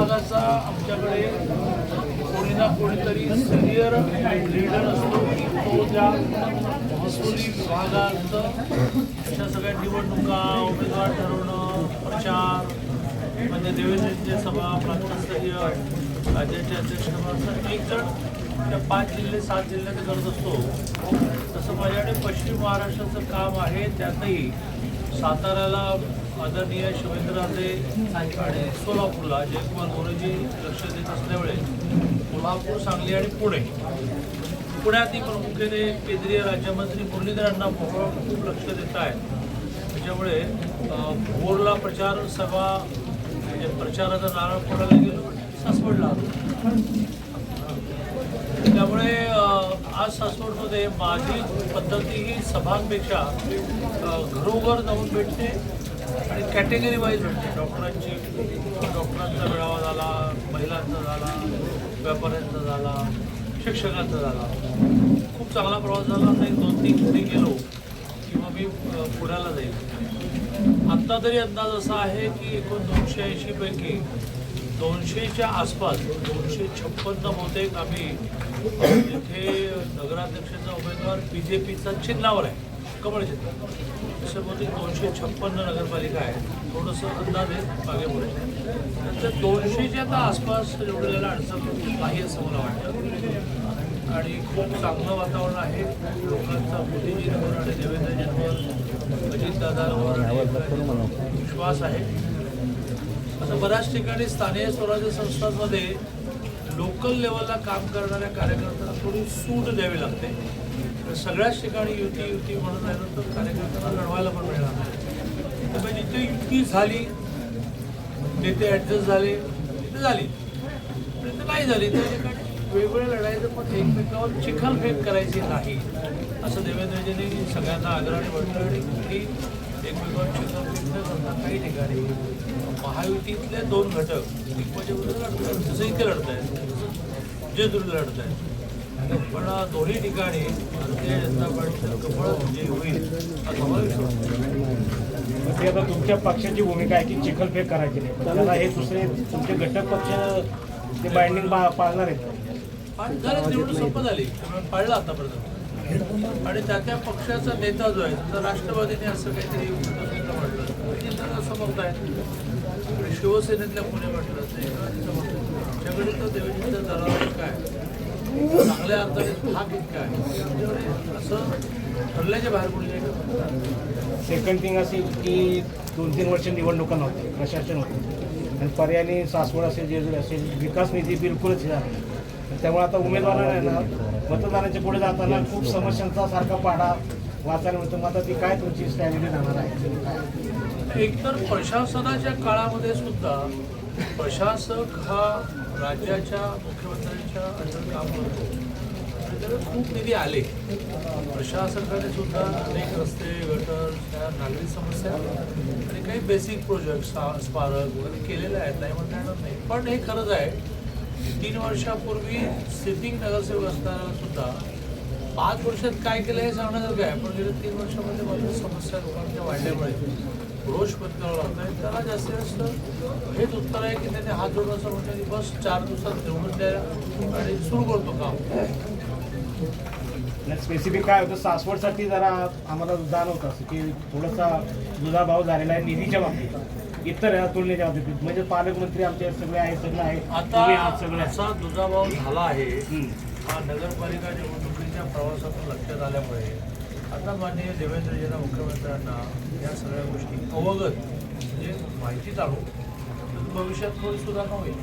विभागाचा आमच्याकडे कोणी ना कोणीतरी सिनियर लीडर असतो. की तो त्या महसुली विभागात अशा सगळ्या निवडणुका उमेदवार ठरवणं प्रचार म्हणजे देवेंद्रजींच्या सभा प्रांतस्तरीय राज्याचे अध्यक्षपदाचा एक जण त्या पाच जिल्हे सात जिल्ह्यात करत असतो. तसं माझ्याकडे पश्चिम महाराष्ट्राचं काम आहे त्यातही साताऱ्याला आदरणीय शिवेंद्रराजे आणि सोलापूरला जयकुमार मोरेजी लक्ष देत असल्यामुळे कोल्हापूर सांगली आणि पुणे पुण्यातही प्रामुख्याने केंद्रीय राज्यमंत्री मुरलीधरांना मोहोळ खूप लक्ष देत आहेत. त्याच्यामुळे भोरला प्रचार सभा म्हणजे प्रचाराचा नारळ फोडायला गेलो सासवडला आलो. त्यामुळे अं, आज सासवडमध्ये माझी पद्धती ही सभांपेक्षा घरोघर जाऊन भेटते आणि कॅटेगरी वाईज भेटते. डॉक्टरांची डॉक्टरांचा मेळावा झाला महिलांचा झाला व्यापाऱ्यांचा झाला शिक्षकांचा झाला. खूप चांगला प्रवास झाला. नाही दोन तीन घरी गेलो किंवा मी पुण्याला जाईल. आत्ता तरी अंदाज असा आहे की एकूण दोनशे ऐंशीपैकी दोनशेच्या आसपास दोनशे छप्पन्न बहुतेक आम्ही अ, इथे नगराध्यक्षाचा उमेदवार बी जे पीचा चिन्हावर आहे कमळ चिन्ह. तसे बहुतेक दोनशे छप्पन्न नगरपालिका आहे थोडंसं अंदाज आहे मागे पुढे. नंतर दोनशेच्या आता आसपास निवडलेला अडचण नाही असं मला वाटतं. आणि खूप चांगलं वातावरण आहे. लोकांचा मोदीजींवर आणि देवेंद्रजींवर अजितदादांवर विश्वास आहे. आता बऱ्याच ठिकाणी स्थानिक स्वराज्य संस्थांमध्ये लोकल लेवलला काम करणाऱ्या कार्यकर्त्यांना थोडी सूट द्यावी लागते. तर सगळ्याच ठिकाणी युती युती म्हणून राहिलं तर कार्यकर्त्यांना लढवायला पण मिळणार नाही त्यामुळे जिथे युती झाली नेते ॲडजस्ट झाले तिथे झाली. तिथे नाही झाली. त्या ठिकाणी वेगवेगळ्या लढायचं पण एकमेकावर चिखलफेक करायची नाही. असं देवेंद्रजींनी सगळ्यांना आग्रहाने म्हटलं आणि कुठेही एकमेकावर चिखलफेक न करता काही ठिकाणी महायुतीतले दोन घटक एकमेकाच्या विरुद्ध लढत आहेत जसं इथे लढत आहेत जेजुरीला लढत आहेत पण दोन्ही ठिकाणी भारतीय जनता पार्टीचं विजयी होईल समावेश होतो ते आता तुमच्या पक्षाची भूमिका आहे की चिखलफेक करायची नाही? त्याला हे दुसरे तुमचे घटक पक्ष ते बाइंडिंग पाळणार आहेत. आणि झालं संपत आली. त्यामुळे पाळलं आतापर्यंत. आणि त्या त्या पक्षाचा नेता जो आहे समजा राष्ट्रवादीने असं काहीतरी उपस्थित म्हटलं तर शिवसेनेतल्या कोणी म्हटलं तर एकाचं मत आमच्याकडे तर देवेंद्रचा दरार काय चांगल्या अर्थाने भाग इतका आहे असं ठरल्याच्या बाहेर कोणी नाही सेकंड थिंग अशी की दोन तीन वर्ष निवडणुका नव्हती प्रशासन होते. आणि पर्यायी सासवड असेल जेजुरी असेल विकास निधी बिलकुलच झाला त्यामुळे आता उमेदवारांना आहे ना मतदारांच्या पुढे जाताना खूप समस्यांचा सारखा पाडा वाचायला मिळतो. मग आता ती काय तुमची स्ट्रॅटेजी राहणार आहे? काय एकतर प्रशासनाच्या काळामध्ये सुद्धा प्रशासक हा राज्याच्या मुख्यमंत्र्यांच्या अंडर काम करतो. त्याला खूप निधी आले. प्रशासकाने सुद्धा अनेक रस्ते गटर त्या नागरी समस्या आणि काही बेसिक प्रोजेक्ट स्मारक वगैरे केलेले आहेत. नाही म्हणता येणार नाही. पण हे खरंच आहे तीन वर्षापूर्वी सिटिंग नगरसेवक असताना सुद्धा पाच वर्षात काय केलं हे सांगण्यासारखं आहे. पण गेल्या तीन वर्षामध्ये मात्र समस्या लोकांच्या वाढल्यामुळे रोष पत्करावं लागतं आहे त्याला जास्तीत जास्त हेच उत्तर आहे की त्याने हात जोडून असं म्हटलं की बस चार दिवसात निवडून द्या आणि सुरू करतो काम. स्पेसिफिक काय होतं सासवडसाठी जरा आम्हाला जाणवतं असं की थोडासा दुधाभाव झालेला आहे निधीच्या बाबतीत. इतर तुलनेच्या बाबतीत. म्हणजे पालकमंत्री आमचे सगळे आहेत सगळे आहे आता सगळे असा दुजाभाव झाला आहे. हा नगरपालिका निवडणुकीच्या प्रवासातून लक्षात आल्यामुळे आता माननीय देवेंद्रजीना मुख्यमंत्र्यांना या सगळ्या गोष्टी अवगत म्हणजे माहिती चालू भविष्यात थोडी सुधारणा होईल.